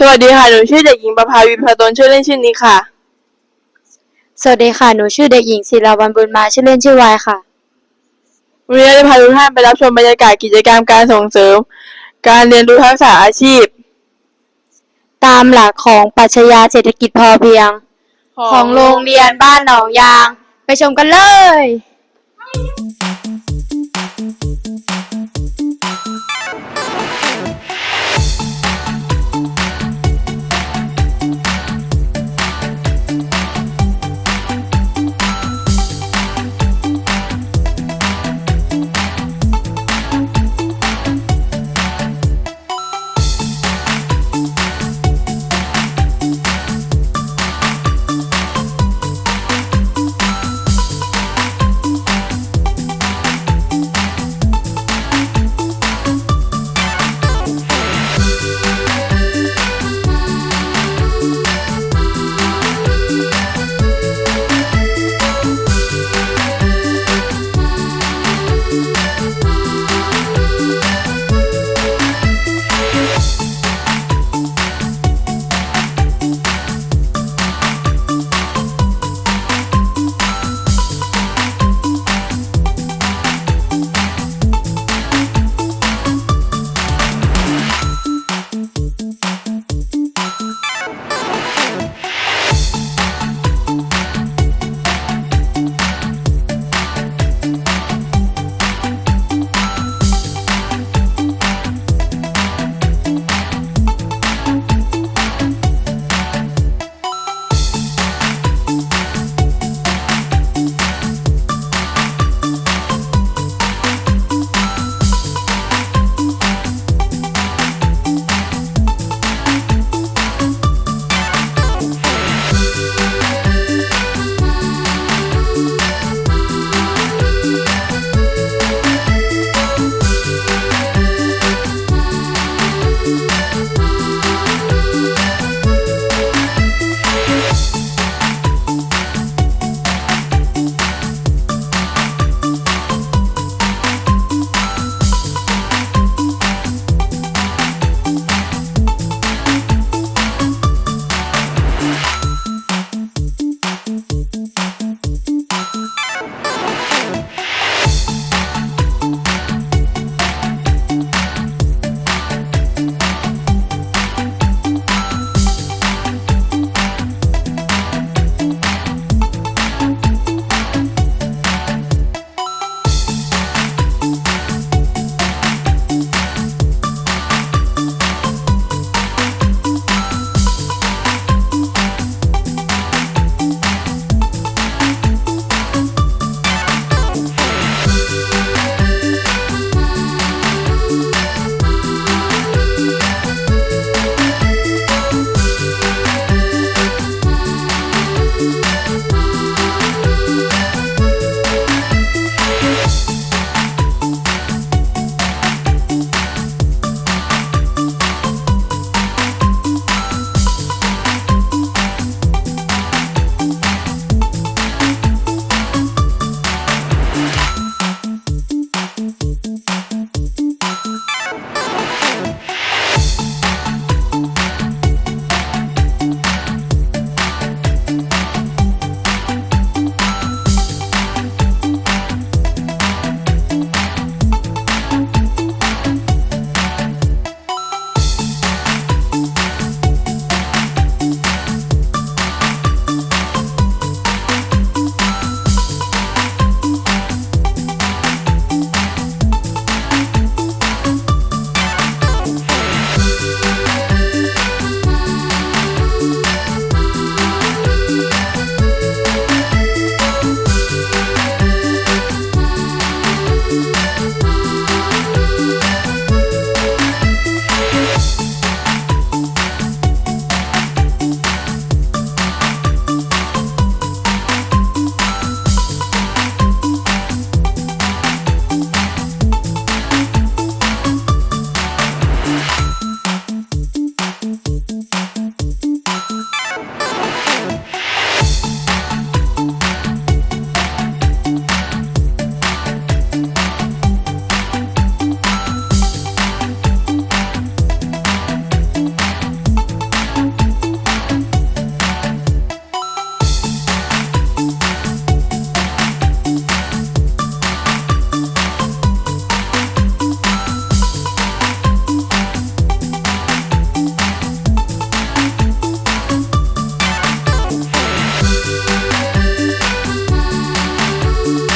สวัสดีค่ะ หนูชื่อเด็กหญิงประภาวินพาตนชื่อเล่นชื่อนี้ค่ะ สวัสดีค่ะ หนูชื่อเด็กหญิงศิลาวันบุญมาชื่อเล่นชื่อวายค่ะ วันนี้จะพาทุกท่านไปรับชมบรรยากาศกิจกรรมการส่งเสริม การเรียนรู้ทักษะอาชีพ ตามหลักของปรัชญาเศรษฐกิจพอเพียง ของโรงเรียนบ้านหนองยาง ไปชมกันเลย